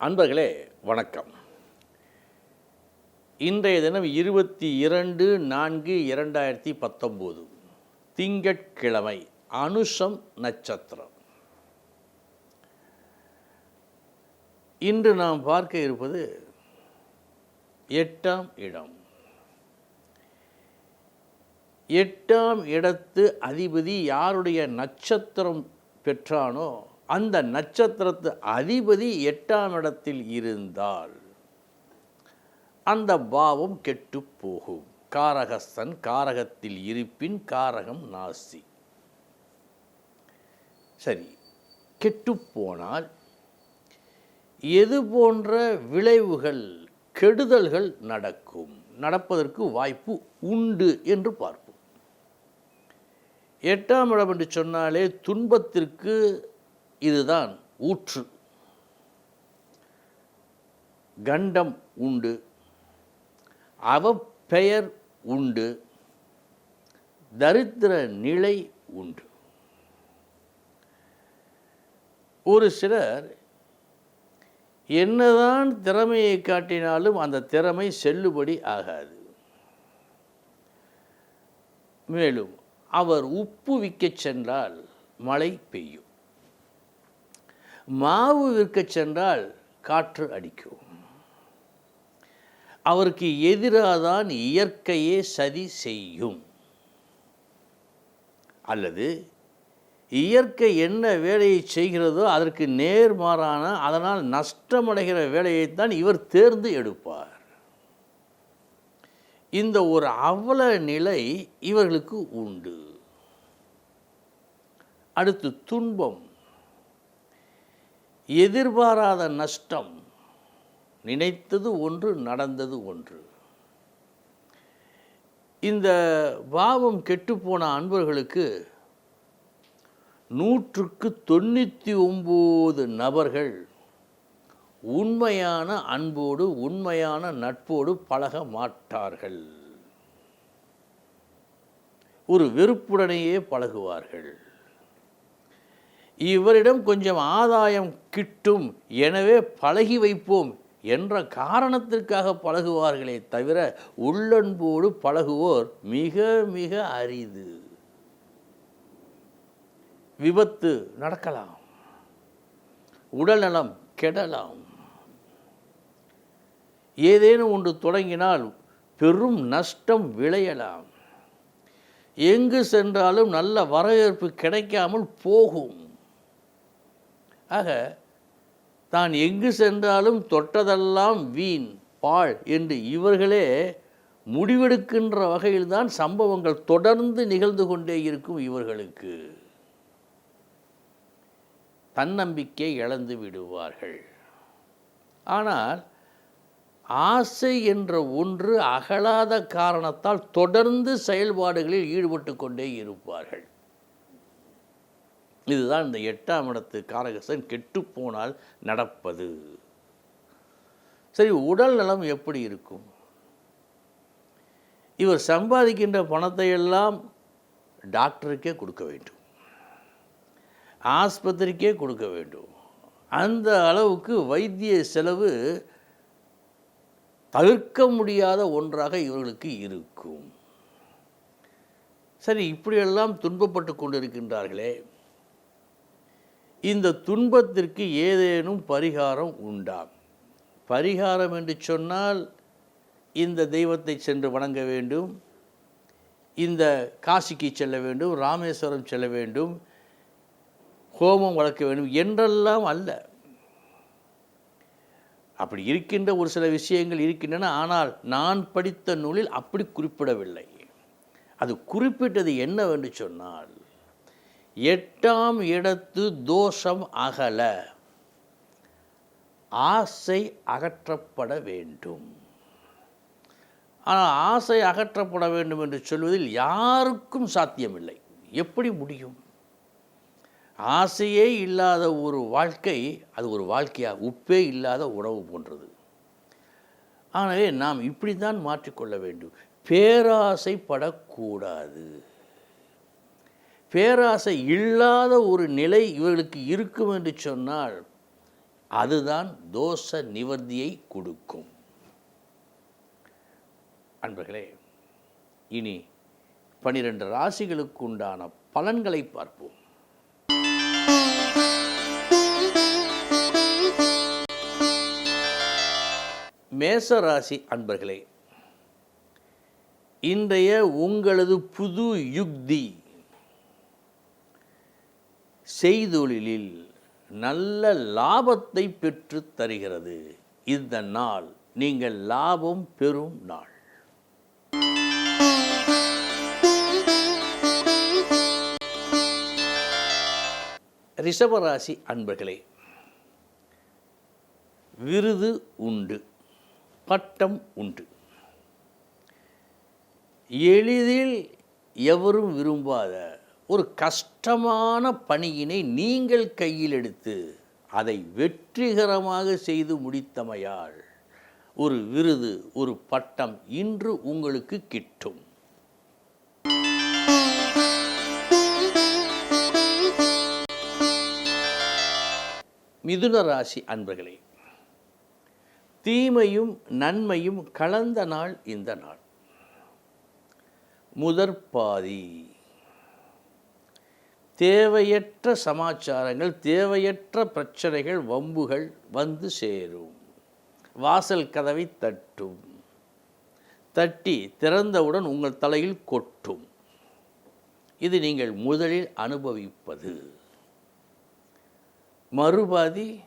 அன்பர்களே வணக்கம். இன்றைய தினம் இருபத்தி இரண்டு நான்கு இரண்டாயிரத்தி பத்தொம்போது திங்கட்கிழமை அனுஷம் நட்சத்திரம். இன்று நாம் பார்க்க இருப்பது எட்டாம் இடம். எட்டாம் இடத்து அதிபதி யாருடைய நட்சத்திரம் பெற்றானோ அந்த நட்சத்திரத்து அதிபதி எட்டாம் இடத்தில் இருந்தால் அந்த பாவம் கெட்டு போகும். காரகஸ்தன் காரகத்தில் இருப்பின் காரகம் நாசி. சரி கெட்டு போனால் எது போன்ற விளைவுகள் கெடுதல்கள் நடக்கும்? நடப்பதற்கு வாய்ப்பு உண்டு என்று பார்ப்போம். எட்டாம் இடம் என்று சொன்னாலே துன்பத்திற்கு இதுதான் ஊற்று. கண்டம் உண்டு. அவப்பெயர் உண்டு. தரித்திர நிலை உண்டு. ஒரு சிலர் என்னதான் திறமையை காட்டினாலும் அந்த திறமை செல்லுபடி ஆகாது. மேலும் அவர் உப்பு விற்கச் சென்றால் மழை பெய்யும். மாவு விற்கச் சென்றால் காற்று அடிக்கும். அவருக்கு எதிராக தான் இயற்கையே சதி செய்யும். அல்லது இயற்கை என்ன வேலையை செய்கிறதோ அதற்கு நேர்மாறான அதனால் நஷ்டமடைகிற வேலையைத்தான் இவர் தேர்ந்து எடுப்பார். இந்த ஒரு அவல நிலை இவர்களுக்கு உண்டு. அடுத்து துன்பம். எதிர்பாராத நஷ்டம் நினைத்தது ஒன்று நடந்தது ஒன்று. இந்த பாவம் கெட்டுப்போன அன்பர்களுக்கு நூற்றுக்கு தொண்ணூற்றி ஒம்பது நபர்கள் உண்மையான அன்போடு உண்மையான நட்போடு பழக மாட்டார்கள். ஒரு வெறுப்புடனேயே பழகுவார்கள். இவரிடம் கொஞ்சம் ஆதாயம் கிட்டும் எனவே பழகி வைப்போம் என்ற காரணத்திற்காக பழகுவார்களே தவிர உள்ளன்போடு பழகுவோர் மிக மிக அரிது. விபத்து நடக்கலாம் உடல்நலம் கெடலாம். ஏதேனும் ஒன்று தொடங்கினால் பெரும் நஷ்டம் விளையலாம். எங்கு சென்றாலும் நல்ல வரவேற்பு கிடைக்காமல் போகும். ஆக தான் எங்கு சென்றாலும் தொட்டதெல்லாம் வீண் பாழ் என்று இவர்களே முடிவெடுக்கின்ற வகையில்தான் சம்பவங்கள் தொடர்ந்து நிகழ்ந்து கொண்டே இருக்கும் இவர்களுக்கு. தன்னம்பிக்கை இழந்து விடுவார்கள். ஆனால் ஆசை என்ற ஒன்று அகலாத காரணத்தால் தொடர்ந்து செயல்பாடுகளில் ஈடுபட்டு கொண்டே இருப்பார்கள். இதுதான் இந்த எட்டாம் இடத்து காரகசன் கெட்டுப்போனால் நடப்பது. சரி உடல் நலம் எப்படி இருக்கும்? இவர் சம்பாதிக்கின்ற பணத்தை எல்லாம் டாக்டருக்கே கொடுக்க வேண்டும். ஆஸ்பத்திரிக்கே கொடுக்க வேண்டும். அந்த அளவுக்கு வைத்திய செலவு தவிர்க்க முடியாத ஒன்றாக இவர்களுக்கு இருக்கும். சரி இப்படியெல்லாம் துன்பப்பட்டு கொண்டிருக்கின்றார்களே. இந்த துன்பத்திற்கு ஏதேனும் பரிகாரம் உண்டா? பரிகாரம் என்று சொன்னால் இந்த தெய்வத்தை சென்று வணங்க வேண்டும். இந்த காசிக்கு செல்ல வேண்டும் ராமேஸ்வரம் செல்ல வேண்டும் ஹோமம் வளர்க்க வேண்டும் என்றெல்லாம் அல்ல. அப்படி இருக்கின்ற ஒரு சில விஷயங்கள் இருக்கின்றன ஆனால் நான் படித்த நூலில் அப்படி குறிப்பிடவில்லை. அது குறிப்பிட்டது என்னவென்று சொன்னால் எட்டாம் இடத்து தோஷம் அகல. ஆசை அகற்றப்பட வேண்டும். ஆனால் ஆசை அகற்றப்பட வேண்டும் என்று சொல்வதில் யாருக்கும் சாத்தியமில்லை. எப்படி முடியும்? ஆசையே இல்லாத ஒரு வாழ்க்கை அது ஒரு வாழ்க்கையாக உப்பே இல்லாத உணவு போன்றது. ஆகவே நாம் இப்படி தான் மாற்றிக்கொள்ள வேண்டும். பேராசைப்படக்கூடாது. பேராசை இல்லாத ஒரு நிலை இவர்களுக்கு இருக்கும் என்று சொன்னால் அதுதான் தோஷ நிவர்த்தியை கொடுக்கும். அன்பர்களே இனி பனிரெண்டு ராசிகளுக்கு உண்டான பலன்களை பார்ப்போம். மேச ராசி அன்பர்களே இன்றைய உங்களது புது யுக்தி செய்தொழிலில் நல்ல லாபத்தை பெற்று தருகிறது. இந்த நாள் நீங்கள் லாபம் பெறும் நாள். ரிஷபராசி அன்பர்களே விருது உண்டு பட்டம் உண்டு. எளிதில் எவரும் விரும்பாத ஒரு கஷ்டமான பணியினை நீங்கள் கையில் எடுத்து அதை வெற்றிகரமாக செய்து முடித்தமையால் ஒரு விருது ஒரு பட்டம் இன்று உங்களுக்கு கிட்டும். மிதுன ராசி அன்பர்களே தீமையும் நன்மையும் கலந்த நாள் இந்த நாள். முதற்பாதி. தேவையற்ற சமாச்சாரங்கள் தேவையற்ற பிரச்சனைகள் வம்புகள் வந்து சேரும். வாசல் கதவை தட்டும். தட்டி திறந்தவுடன் உங்கள் தலையில் கொட்டும். இது நீங்கள் முதலில் அனுபவிப்பது. மறுபாதி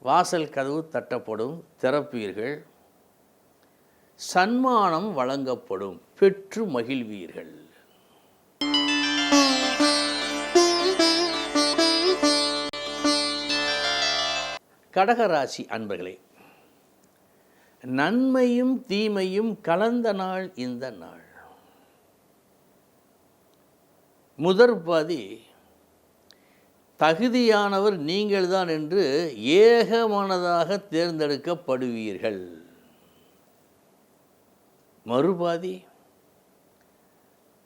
வாசல் கதவு தட்டப்படும் திறப்பீர்கள். சன்மானம் வழங்கப்படும். பெற்று மகிழ்வீர்கள். கடகராசி அன்பர்களே நன்மையும் தீமையும் கலந்த நாள் இந்த நாள். முதற் பாதி தகுதியானவர் நீங்கள்தான் என்று ஏகமானதாக தேர்ந்தெடுக்கப்படுவீர்கள். மறுபாதி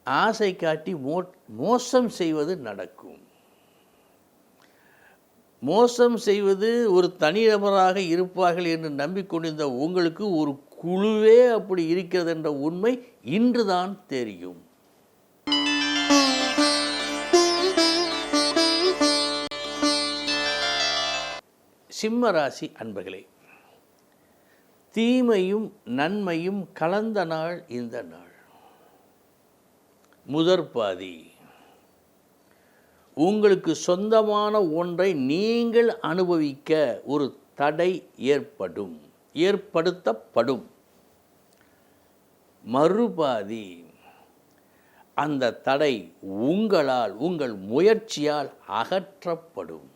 ஆசை காட்டி மோ மோசம் செய்வது நடக்கும். மோசம் செய்வது ஒரு தனிநபராக இருப்பார்கள் என்று நம்பிக்கொண்டிருந்த உங்களுக்கு ஒரு குழுவே அப்படி இருக்கிறது என்ற உண்மை இன்றுதான் தெரியும். சிம்ம ராசி அன்பர்களே தீமையும் நன்மையும் கலந்த நாள் இந்த நாள். முதற்பாதி உங்களுக்கு சொந்தமான ஒன்றை நீங்கள் அனுபவிக்க ஒரு தடை ஏற்படும் ஏற்படுத்தப்படும். மறுபாதி அந்த தடை உங்களால் உங்கள் முயற்சியால் அகற்றப்படும்.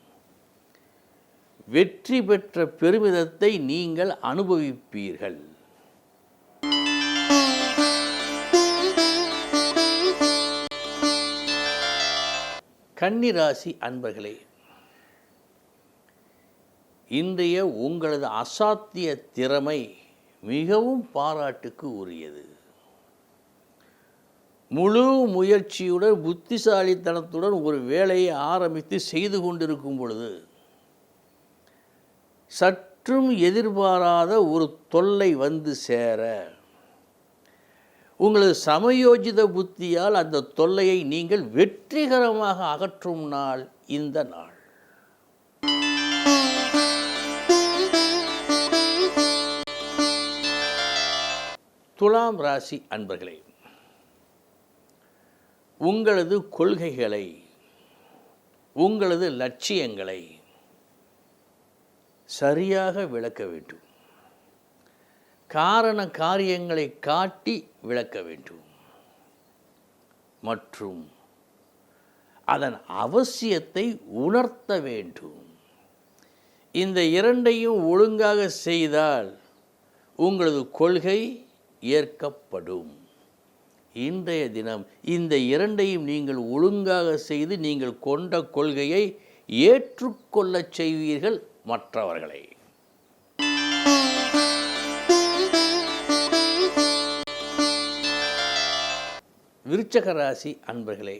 வெற்றி பெற்ற பெருமிதத்தை நீங்கள் அனுபவிப்பீர்கள். கன்னிராசி அன்பர்களே இன்றைய உங்களது அசாத்திய திறமை மிகவும் பாராட்டுக்கு உரியது. முழு முயற்சியுடன் புத்திசாலித்தனத்துடன் ஒரு வேலையை ஆரம்பித்து செய்து கொண்டிருக்கும் பொழுது சற்றும் எதிர்பாராத ஒரு தொல்லை வந்து சேர உங்களது சமயோஜித புத்தியால் அந்த தொல்லையை நீங்கள் வெற்றிகரமாக அகற்றும் நாள் இந்த நாள். துலாம் ராசி அன்பர்களே உங்களது கொள்கைகளை உங்களது லட்சியங்களை சரியாக விளக்க வேண்டும். காரண காரியங்களை காட்டி விளக்க வேண்டும். மற்றும் அதன் அவசியத்தை உணர்த்த வேண்டும். இந்த இரண்டையும் ஒழுங்காக செய்தால் உங்களது கொள்கை ஏற்கப்படும். இன்றைய தினம் இந்த இரண்டையும் நீங்கள் ஒழுங்காக செய்து நீங்கள் கொண்ட கொள்கையை ஏற்றுக்கொள்ளச் செய்வீர்கள் மற்றவர்களை. விருச்சக ராசி அன்பர்களே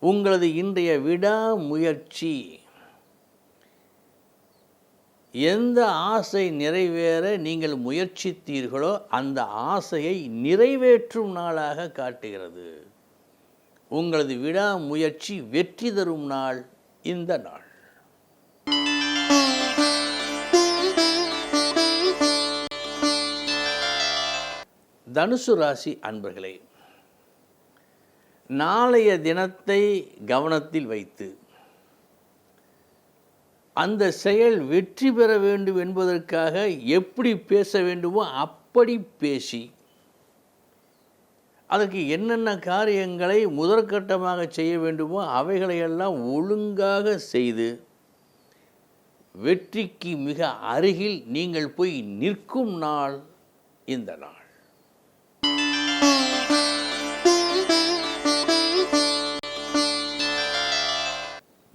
உங்களது இன்றைய விடாமுயற்சி எந்த ஆசை நிறைவேற நீங்கள் முயற்சித்தீர்களோ அந்த ஆசையை நிறைவேற்றும் நாளாக காட்டுகிறது. உங்களது விடாமுயற்சி வெற்றி தரும் நாள் இந்த நாள். தனுசு ராசி அன்பர்களே நாளைய தினத்தை கவனத்தில் வைத்து அந்த செயல் வெற்றி பெற வேண்டும் என்பதற்காக எப்படி பேச வேண்டுமோ அப்படி பேசி அதற்கு என்னென்ன காரியங்களை முதற்கட்டமாக செய்ய வேண்டுமோ அவைகளையெல்லாம் ஒழுங்காக செய்து வெற்றிக்கு மிக அருகில் நீங்கள் போய் நிற்கும் நாள் இந்த நாள்.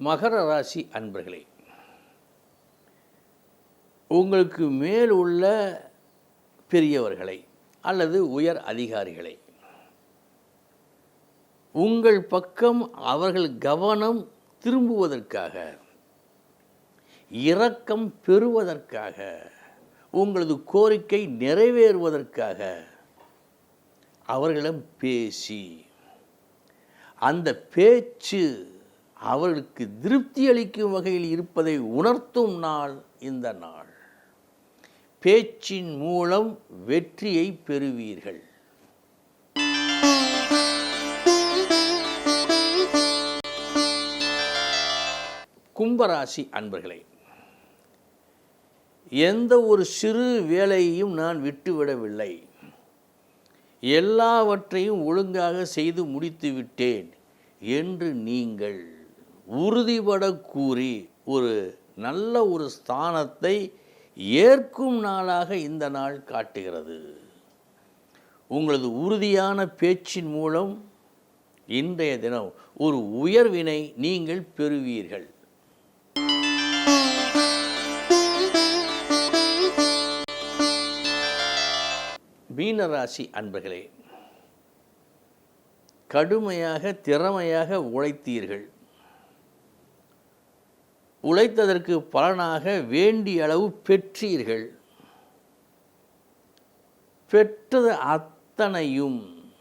மகர ராசி அன்பர்களே உங்களுக்கு மேல் உள்ள பெரியவர்களை அல்லது உயர் அதிகாரிகளை உங்கள் பக்கம் அவர்கள் கவனம் திரும்புவதற்காக இரக்கம் பெறுவதற்காக உங்களது கோரிக்கை நிறைவேறுவதற்காக அவர்களிடம் பேசி அந்த பேச்சு அவர்களுக்கு திருப்தி அளிக்கும் வகையில் இருப்பதை உணர்த்தும் நாள் இந்த நாள். பேச்சின் மூலம் வெற்றியை பெறுவீர்கள். கும்பராசி அன்பர்களே எந்த ஒரு சிறு வேலையையும் நான் விட்டுவிடவில்லை. எல்லாவற்றையும் ஒழுங்காக செய்து முடித்து விட்டேன் என்று நீங்கள் உறுதிபட கூறி ஒரு நல்ல ஒரு ஸ்தானத்தை ஏற்கும் நாளாக இந்த நாள் காட்டுகிறது. உங்களது உறுதியான பேச்சின் மூலம் இன்றைய தினம் ஒரு உயர்வினை நீங்கள் பெறுவீர்கள். மீனராசி அன்பர்களே கடுமையாக திறமையாக உழைத்தீர்கள். உழைத்ததற்கு பலனாக வேண்டிய அளவு பெற்றீர்கள். பெற்றது அத்தனையும்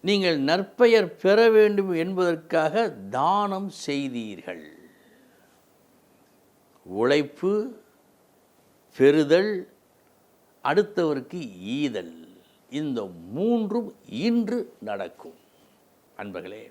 நீங்கள் நற்பெயர் பெற வேண்டும் என்பதற்காக தானம் செய்தீர்கள். உழைப்பு பெறுதல் அடுத்தவருக்கு ஈதல். இந்த மூன்றும் இன்று நடக்கும். அன்பர்களே